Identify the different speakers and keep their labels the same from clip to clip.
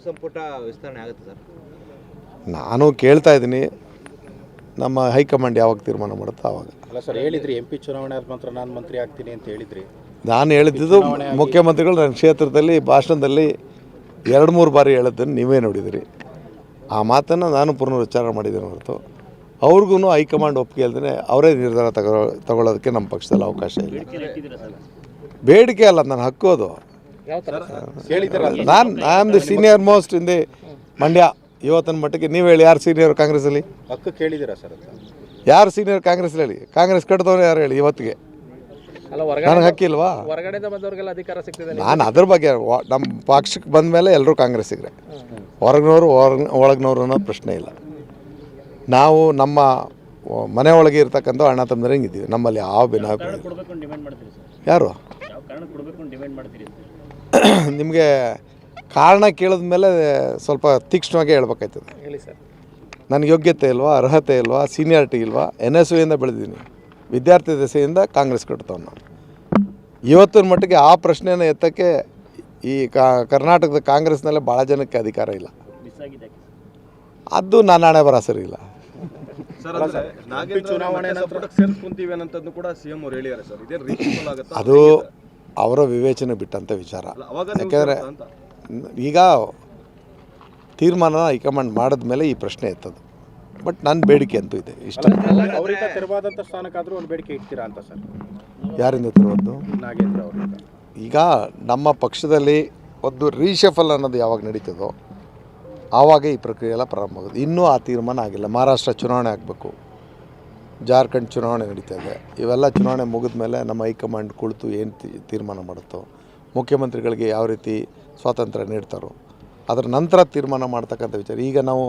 Speaker 1: ಸಂಪುಟ ವಿಸ್ತರಣೆ ಆಗುತ್ತೆ ಸರ್?
Speaker 2: ನಾನು ಕೇಳ್ತಾ ಇದ್ದೀನಿ ನಮ್ಮ ಹೈಕಮಾಂಡ್ ಯಾವಾಗ ತೀರ್ಮಾನ ಮಾಡುತ್ತೋ ಆವಾಗ
Speaker 3: ಅಲ್ಲ ಸರ್ ಹೇಳಿದ್ರಿ ಎಂ ಪಿ ಚುನಾವಣೆ ಆದ ನಂತರ ನಾನು ಮಂತ್ರಿ ಆಗ್ತೀನಿ ಅಂತ ಹೇಳಿದ್ರಿ.
Speaker 2: ನಾನು ಹೇಳಿದ್ದು ಮುಖ್ಯಮಂತ್ರಿಗಳು ನನ್ನ ಕ್ಷೇತ್ರದಲ್ಲಿ ಭಾಷಣದಲ್ಲಿ ಎರಡು ಮೂರು ಬಾರಿ ಹೇಳಿದ್ದನ್ನು ನೀವೇ ನೋಡಿದಿರಿ. ಆ ಮಾತನ್ನು ನಾನು ಪುನರುಚ್ಚಾರ ಮಾಡಿದ್ದೇನೆ ಹೊರತು ಅವ್ರಿಗೂ ಹೈಕಮಾಂಡ್ ಒಪ್ಪಿಗೆ ಅಲ್ಲದೆ ಅವರೇ ನಿರ್ಧಾರ ತಗೋ ತಗೊಳ್ಳೋದಕ್ಕೆ ನಮ್ಮ ಪಕ್ಷದಲ್ಲಿ ಅವಕಾಶ ಇಲ್ಲ. ಬೇಡಿಕೆ ಅಲ್ಲ ನಾನು ಹಕ್ಕು ಅದು
Speaker 3: ಕೇಳಿದ್ದೀರ
Speaker 2: ನಾನು I am the senior most in the Mandya ಇವತ್ತಿನ ಮಟ್ಟಕ್ಕೆ ನೀವು ಹೇಳಿ ಯಾರು ಸೀನಿಯರ್ ಕಾಂಗ್ರೆಸ್ಸಲ್ಲಿ?
Speaker 3: ಹಕ್ಕು ಕೇಳಿದ್ದೀರಾ ಸರ್
Speaker 2: ಯಾರು ಸೀನಿಯರ್ ಕಾಂಗ್ರೆಸ್ ಹೇಳಿ ಕಾಂಗ್ರೆಸ್ ಕಟ್ಟಿದವ್ರು ಯಾರು ಹೇಳಿ ಇವತ್ತಿಗೆ?
Speaker 4: ಅಲ್ಲ
Speaker 2: ನನಗೆ ಹಕ್ಕಿಲ್ವಾ ನಾನು ಅದ್ರ ಬಗ್ಗೆ ನಮ್ಮ ಪಕ್ಷಕ್ಕೆ ಬಂದ ಮೇಲೆ ಎಲ್ಲರೂ ಕಾಂಗ್ರೆಸ್ಸಿಗ್ರೆ ಹೊರಗಿನವರು ಹೊರ ಒಳಗಿನವರು ಅನ್ನೋ ಪ್ರಶ್ನೆ ಇಲ್ಲ. ನಾವು ನಮ್ಮ ಮನೆ ಒಳಗೆ ಇರ್ತಕ್ಕಂಥ ಅಣ್ಣ ತಮ್ಮದ್ರಂಗೆ ಇದ್ದೀವಿ ನಮ್ಮಲ್ಲಿ ಯಾವ ಬಿನ. ಯಾರು? ನಿಮಗೆ ಕಾರಣ ಕೇಳಿದ ಮೇಲೆ ಸ್ವಲ್ಪ ತೀಕ್ಷ್ಣವಾಗಿ ಹೇಳ್ಬೇಕಾಯ್ತದೆ.
Speaker 4: ಹೇಳಿ ಸರ್.
Speaker 2: ನನಗೆ ಯೋಗ್ಯತೆ ಇಲ್ವಾ ಅರ್ಹತೆ ಇಲ್ವಾ ಸೀನಿಯಾರಿಟಿ ಇಲ್ವಾ ಎನ್ ಎಸ್ ಯುಯಿಂದ ಬೆಳೆದಿದ್ದೀನಿ. ವಿದ್ಯಾರ್ಥಿ ದೆಸೆಯಿಂದ ಕಾಂಗ್ರೆಸ್ ಕಟ್ತವ್ ನಾನು. ಇವತ್ತಿನ ಮಟ್ಟಿಗೆ ಆ ಪ್ರಶ್ನೆನ ಎತ್ತಕ್ಕೆ ಈ ಕಾ ಕರ್ನಾಟಕದ ಕಾಂಗ್ರೆಸ್ನಲ್ಲೇ ಭಾಳ ಜನಕ್ಕೆ ಅಧಿಕಾರ ಇಲ್ಲ. ಅದು ನಾನು ಹಣೆ ಬರ ಸರಿ ಇಲ್ಲ.
Speaker 5: ಸರ್ ಅಂದ್ರೆ ನಾಗೇಂದ್ರ
Speaker 3: ಚುನಾವಣೆ
Speaker 5: ಮತ್ತೆ ಸಂಪುಟಕ್ಕೆ ಸೇರಿಸ್ಕೊಂತೀವಿ ಅನ್ನೋಂಥದ್ದು ಕೂಡ ಸಿಎಂ ಅವ್ರು ಹೇಳಿದ್ದಾರೆ ಸರ್. ಇದೇ ರೀಸನಬಲ್ ಆಗುತ್ತಾ?
Speaker 2: ಅದು ಅವರ ವಿವೇಚನೆ ಬಿಟ್ಟಂಥ ವಿಚಾರ. ಯಾಕೆಂದ್ರೆ ಈಗ ತೀರ್ಮಾನ ಹೈಕಮಾಂಡ್ ಮಾಡಿದ್ಮೇಲೆ ಈ ಪ್ರಶ್ನೆ ಎತ್ತದು. ಬಟ್ ನನ್ನ ಬೇಡಿಕೆ ಅಂತೂ ಇದೆ ಇಷ್ಟ.
Speaker 3: ಅವರಿಂದ ತೆರವಾದಂಥ ಸ್ಥಾನಕ್ಕಾದ್ರೂ ಒಂದು ಬೇಡಿಕೆ ಇಡ್ತೀರಾ ಅಂತ ಸರ್?
Speaker 2: ಯಾರಿಂದ ತಿರುವದ್ದು?
Speaker 3: ನಾಗೇಂದ್ರ ಅವರಿಂದ.
Speaker 2: ಈಗ ನಮ್ಮ ಪಕ್ಷದಲ್ಲಿ ಒಂದು ರೀಶಫಲ್ ಅನ್ನೋದು ಯಾವಾಗ ನಡೀತದೋ ಆವಾಗ ಈ ಪ್ರಕ್ರಿಯೆ ಎಲ್ಲ ಪ್ರಾರಂಭ ಆಗೋದು. ಇನ್ನೂ ಆ ತೀರ್ಮಾನ ಆಗಿಲ್ಲ. ಮಹಾರಾಷ್ಟ್ರ ಚುನಾವಣೆ ಆಗಬೇಕು. ಜಾರ್ಖಂಡ್ ಚುನಾವಣೆ ನಡೀತಾ ಇದೆ. ಇವೆಲ್ಲ ಚುನಾವಣೆ ಮುಗಿದ ಮೇಲೆ ನಮ್ಮ ಹೈಕಮಾಂಡ್ ಕುಳಿತು ಏನು ತೀರ್ಮಾನ ಮಾಡುತ್ತೋ ಮುಖ್ಯಮಂತ್ರಿಗಳಿಗೆ ಯಾವ ರೀತಿ ಸ್ವಾತಂತ್ರ್ಯ ನೀಡ್ತಾರೋ ಅದರ ನಂತರ ತೀರ್ಮಾನ ಮಾಡ್ತಕ್ಕಂಥ ವಿಚಾರ. ಈಗ ನಾವು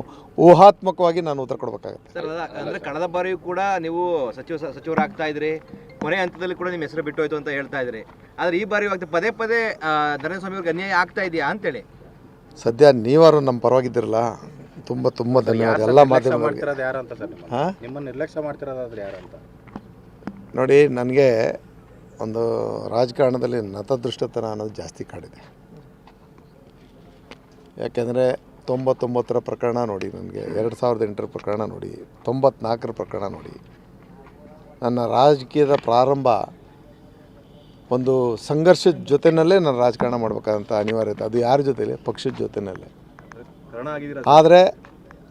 Speaker 2: ಊಹಾತ್ಮಕವಾಗಿ ನಾನು ಉತ್ತರ ಕೊಡಬೇಕಾಗುತ್ತೆ.
Speaker 1: ಸರ್ ಅದ ಅಂದ್ರೆ ಕಳೆದ ಬಾರಿಯೂ ಕೂಡ ನೀವು ಸಚಿವ ಸಚಿವರಾಗ್ತಾ ಇದ್ರಿ. ಕೊನೆ ಹಂತದಲ್ಲಿ ಕೂಡ ನಿಮ್ಮ ಹೆಸರು ಬಿಟ್ಟು ಹೋಯ್ತು ಅಂತ ಹೇಳ್ತಾ ಇದ್ರಿ. ಆದರೆ ಈ ಬಾರಿ ಇವಾಗ ಪದೇ ಪದೇ ಧನಸ್ವಾಮಿ ಅವ್ರಿಗೆ ಅನ್ಯಾಯ ಆಗ್ತಾ ಇದೆಯಾ ಅಂತೇಳಿ?
Speaker 2: ಸದ್ಯ ನೀವಾರು ನಮ್ಮ ಪರವಾಗಿದ್ದಿರಲ್ಲ. ತುಂಬ ತುಂಬ ಧನ್ಯವಾದ ಎಲ್ಲ ಮಾಧ್ಯಮದವರಿಗೆ.
Speaker 3: ಮಾಡ್ತಿರೋದು ಯಾರು ಅಂತ ಸರ್ ನಿಮ್ಮ
Speaker 2: ಹಾಂ?
Speaker 3: ನಿಮ್ಮನ್ನು ನಿರ್ಲಕ್ಷ್ಯ ಮಾಡ್ತಿರೋದಾದ್ರೆ ಯಾರು ಅಂತ?
Speaker 2: ನೋಡಿ ನನಗೆ ಒಂದು ರಾಜಕಾರಣದಲ್ಲಿ ನತದೃಷ್ಟತನ ಅನ್ನೋದು ಜಾಸ್ತಿ ಕಾಡಿದೆ. ಯಾಕೆಂದರೆ ತೊಂಬತ್ತೊಂಬತ್ತರ ಪ್ರಕರಣ ನೋಡಿ ನನಗೆ ಎರಡು ಸಾವಿರದ ಎಂಟರ ಪ್ರಕರಣ ನೋಡಿ ತೊಂಬತ್ನಾಲ್ಕರ ಪ್ರಕರಣ ನೋಡಿ. ನನ್ನ ರಾಜಕೀಯದ ಪ್ರಾರಂಭ ಒಂದು ಸಂಘರ್ಷದ ಜೊತೆಯಲ್ಲೇ ನಾನು ರಾಜಕಾರಣ ಮಾಡಬೇಕಾದಂಥ ಅನಿವಾರ್ಯತೆ ಅದು ಯಾರ ಜೊತೆಲಿ? ಪಕ್ಷದ ಜೊತೆಯಲ್ಲೇ ಆದರೆ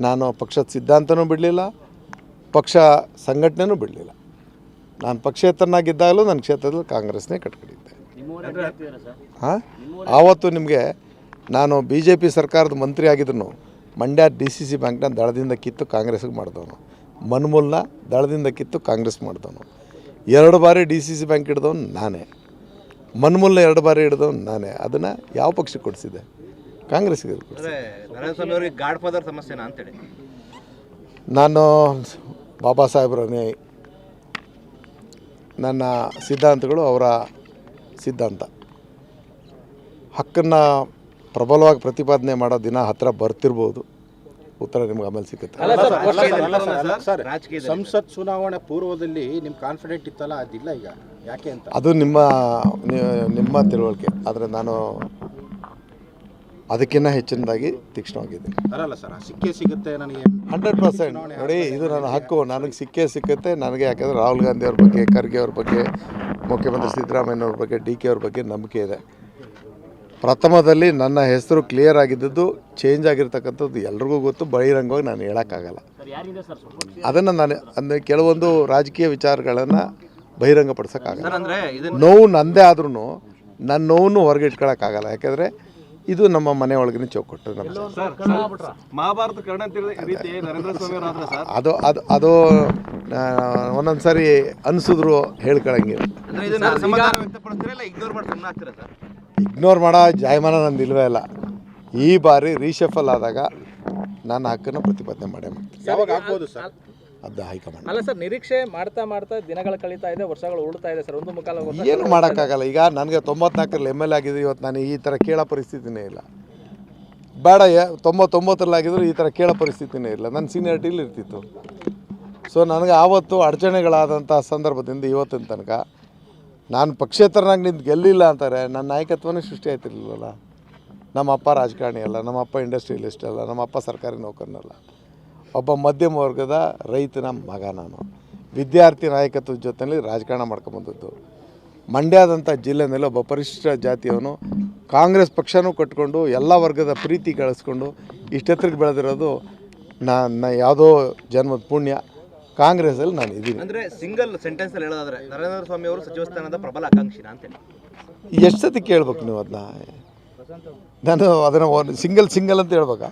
Speaker 2: ನಾನು ಪಕ್ಷದ ಸಿದ್ಧಾಂತನೂ ಬಿಡಲಿಲ್ಲ ಪಕ್ಷ ಸಂಘಟನೆನೂ ಬಿಡಲಿಲ್ಲ. ನಾನು ಪಕ್ಷೇತರನಾಗಿದ್ದಾಗಲೂ ನನ್ನ ಕ್ಷೇತ್ರದಲ್ಲಿ ಕಾಂಗ್ರೆಸ್ನೇ ಕಟ್ಕೊಂಡಿದ್ದೆ. ಹಾಂ? ಆವತ್ತು ನಿಮಗೆ ನಾನು ಬಿ ಜೆ ಪಿ ಸರ್ಕಾರದ ಮಂತ್ರಿ ಆಗಿದ್ರು ಮಂಡ್ಯ ಡಿ ಸಿ ಸಿ ಬ್ಯಾಂಕ್ನ ದಳದಿಂದ ಕಿತ್ತು ಕಾಂಗ್ರೆಸ್ಗೆ ಮಾಡಿದವನು. ಮನ್ಮೂಲ್ನ ದಳದಿಂದ ಕಿತ್ತು ಕಾಂಗ್ರೆಸ್ ಮಾಡಿದವನು. ಎರಡು ಬಾರಿ ಡಿ ಸಿ ಸಿ ಬ್ಯಾಂಕ್ ಹಿಡ್ದವನು ನಾನೇ. ಮನ್ಮೂಲ್ನ ಎರಡು ಬಾರಿ ಹಿಡ್ದವನು ನಾನೇ. ಅದನ್ನು ಯಾವ ಪಕ್ಷಕ್ಕೆ ಕೊಡಿಸಿದೆ? ಕಾಂಗ್ರೆಸ್ಗೆ ಕೊಡಿಸಿದೆ
Speaker 1: ಅಂದ್ರೆ ಅವರಿಗೆ ಗಾಡ್ ಫಾದರ್ ಸಮಸ್ಯೆನಾ ಅಂತೇಳಿ.
Speaker 2: ನಾನು ಬಾಬಾ ಸಾಹೇಬ್ರ ನನ್ನ ಸಿದ್ಧಾಂತಗಳು ಅವರ ಸಿದ್ಧಾಂತ. ಹಕ್ಕನ್ನು ಪ್ರಬಲವಾಗಿ ಪ್ರತಿಪಾದನೆ ಮಾಡೋ ದಿನ ಹತ್ತಿರ ಬರ್ತಿರ್ಬೋದು. ಉತ್ತರ ನಿಮ್ಗೆ ಆಮೇಲೆ ಸಿಗುತ್ತೆ.
Speaker 3: ಸಂಸತ್ ಚುನಾವಣೆ ಪೂರ್ವದಲ್ಲಿ ನಿಮ್ಮ ಕಾನ್ಫಿಡೆಂಟ್ ಇತ್ತಲ್ಲ ಅದಿಲ್ಲ ಈಗ. ಯಾಕೆ ಅಂತ?
Speaker 2: ಅದು ನಿಮ್ಮ ನಿಮ್ಮ ತಿಳುವಳಿಕೆ. ಆದರೆ ನಾನು ಅದಕ್ಕಿಂತ ಹೆಚ್ಚಿನದಾಗಿ
Speaker 3: ತೀಕ್ಷ್ಣವಾಗಿದೆ. ಸರ್ ಸಿಕ್ಕೇ ಸಿಗುತ್ತೆ ನನಗೆ.
Speaker 2: Hundred percent. ನೋಡಿ ಇದು ನನ್ನ ಹಕ್ಕು ನನಗೆ ಸಿಕ್ಕೇ ಸಿಕ್ಕುತ್ತೆ. ನನಗೆ ಯಾಕಂದ್ರೆ ರಾಹುಲ್ ಗಾಂಧಿ ಅವ್ರ ಬಗ್ಗೆ ಖರ್ಗೆ ಅವ್ರ ಬಗ್ಗೆ ಮುಖ್ಯಮಂತ್ರಿ ಸಿದ್ದರಾಮಯ್ಯನವ್ರ ಬಗ್ಗೆ ಡಿ ಕೆ ಅವ್ರ ಬಗ್ಗೆ ನಂಬಿಕೆ ಇದೆ. ಪ್ರಥಮದಲ್ಲಿ ನನ್ನ ಹೆಸರು ಕ್ಲಿಯರ್ ಆಗಿದ್ದದ್ದು ಚೇಂಜ್ ಆಗಿರ್ತಕ್ಕಂಥದ್ದು ಎಲ್ರಿಗೂ ಗೊತ್ತು. ಬಹಿರಂಗವಾಗಿ ನಾನು ಹೇಳೋಕ್ಕಾಗಲ್ಲ. ಅದನ್ನು ನಾನು ಅಂದರೆ ಕೆಲವೊಂದು ರಾಜಕೀಯ ವಿಚಾರಗಳನ್ನು ಬಹಿರಂಗಪಡಿಸೋಕ್ಕಾಗಲ್ಲ.
Speaker 1: ಸರ್ ಅಂದ್ರೆ ಇದನ್ನ
Speaker 2: ನೋವು ನಂದೇ ಆದ್ರೂ ನನ್ನ ನೋವನ್ನು ಹೊರಗೆ ಇಟ್ಕೊಳಕ್ಕಾಗಲ್ಲ. ಯಾಕೆಂದರೆ ಇದು ನಮ್ಮ ಮನೆ ಒಳಗಿನ ಚೌಕಟ್ಟು ನಮ್ಮ
Speaker 5: ಮಹಾಭಾರತ ಕರ್ಣ ಅಂತ ರೀತಿ ನರೇಂದ್ರ ಸ್ವಾಮಿ ಅವರು ಸರ್?
Speaker 2: ಅದು ಅದು ಅದು ಒಂದೊಂದು ಸಾರಿ ಅನಿಸಿದ್ರು ಹೇಳ್ಕೊಳಂಗಿಲ್ಲ.
Speaker 1: ಇಗ್ನೋರ್ ಮಾಡಿ ಸುಮ್ಮನೆ ಸರ್?
Speaker 2: ಇಗ್ನೋರ್ ಮಾಡೋ ಜಾಯಮಾನ ನಂದು ಇಲ್ವೇ ಇಲ್ಲ. ಈ ಬಾರಿ ರೀಶಫಲ್ ಆದಾಗ ನಾನು ಹಕ್ಕನ್ನು ಪ್ರತಿಪಾದನೆ ಮಾಡೇ ಮಾಡ್ತೀನಿ.
Speaker 3: ಯಾವಾಗ ಆಗ್ಬೋದು ಸರ್?
Speaker 2: ಅದು ಹೈಕಮಾಂಡ್.
Speaker 4: ಅಲ್ಲ ಸರ್ ನಿರೀಕ್ಷೆ ಮಾಡ್ತಾ ಮಾಡ್ತಾ ದಿನಗಳು ಕಳೀತಾ ಇದೆ ವರ್ಷಗಳು ಉಳ್ತಾ ಇದೆ ಸರ್. ಒಂದು ಮುಖಾಲ
Speaker 2: ಏನು ಮಾಡೋಕ್ಕಾಗಲ್ಲ. ಈಗ ನನಗೆ ತೊಂಬತ್ನಾಲ್ಕರಲ್ಲಿ ಎಂ ಎಲ್ ಆಗಿದ್ದು ಇವತ್ತು ನಾನು ಈ ಥರ ಕೇಳೋ ಪರಿಸ್ಥಿತಿನೇ ಇಲ್ಲ. ಬೇಡ ಯ- ತೊಂಬತ್ತೊಂಬತ್ತರಲ್ಲಿ ಆಗಿದ್ರು ಈ ಥರ ಕೇಳೋ ಪರಿಸ್ಥಿತಿನೇ ಇಲ್ಲ. ನನ್ನ ಸೀನಿಯಾರಿಟಿಲಿ ಇರ್ತಿತ್ತು. ಸೊ ನನಗೆ ಆವತ್ತು ಅಡಚಣೆಗಳಾದಂಥ ಸಂದರ್ಭದಿಂದ ಇವತ್ತಿನ ತನಕ ನಾನು ಪಕ್ಷೇತರನಾಗಿ ನಿಂತು ಗೆಲ್ಲಿಲ್ಲ ಅಂತಾರೆ ನನ್ನ ನಾಯಕತ್ವನೇ ಸೃಷ್ಟಿ ಆಯ್ತಿರ್ಲಿಲ್ಲಲ್ಲ. ನಮ್ಮ ಅಪ್ಪ ರಾಜಕಾರಣಿ ಅಲ್ಲ ನಮ್ಮ ಅಪ್ಪ ಇಂಡಸ್ಟ್ರಿಯಲಿಸ್ಟ್ ಅಲ್ಲ ನಮ್ಮ ಅಪ್ಪ ಸರ್ಕಾರಿ ನೌಕರನಲ್ಲ. ಒಬ್ಬ ಮಧ್ಯಮ ವರ್ಗದ ರೈತನ ಮಗ ನಾನು. ವಿದ್ಯಾರ್ಥಿ ನಾಯಕತ್ವದ ಜೊತೆಯಲ್ಲಿ ರಾಜಕಾರಣ ಮಾಡ್ಕೊಂಬಂದದ್ದು ಮಂಡ್ಯದಂಥ ಜಿಲ್ಲೆನಲ್ಲಿ ಒಬ್ಬ ಪರಿಶಿಷ್ಟ ಜಾತಿಯವನು ಕಾಂಗ್ರೆಸ್ ಪಕ್ಷನೂ ಕಟ್ಕೊಂಡು ಎಲ್ಲ ವರ್ಗದ ಪ್ರೀತಿ ಗಳಿಸ್ಕೊಂಡು ಇಷ್ಟೆತ್ತರಿಗೆ ಬೆಳೆದಿರೋದು ನನ್ನ ಯಾವುದೋ ಜನ್ಮದ ಪುಣ್ಯ. ಕಾಂಗ್ರೆಸ್ಸಲ್ಲಿ ನಾನು ಇದ್ದೀನಿ.
Speaker 1: ಅಂದರೆ ಸಿಂಗಲ್ ಸೆಂಟೆನ್ಸಲ್ಲಿ ಹೇಳೋದಾದ್ರೆ ನರೇಂದ್ರ ಸ್ವಾಮಿ ಅವರು ಸಚಿವ ಸ್ಥಾನದ ಪ್ರಬಲ ಆಕಾಂಕ್ಷಿನ ಅಂತೇಳಿ.
Speaker 2: ಎಷ್ಟು ಸತಿ ಕೇಳ್ಬೇಕು ನೀವು ಅದನ್ನ? ನಾನು ಅದನ್ನು ಸಿಂಗಲ್ ಸಿಂಗಲ್ ಅಂತ ಹೇಳ್ಬೇಕಾ?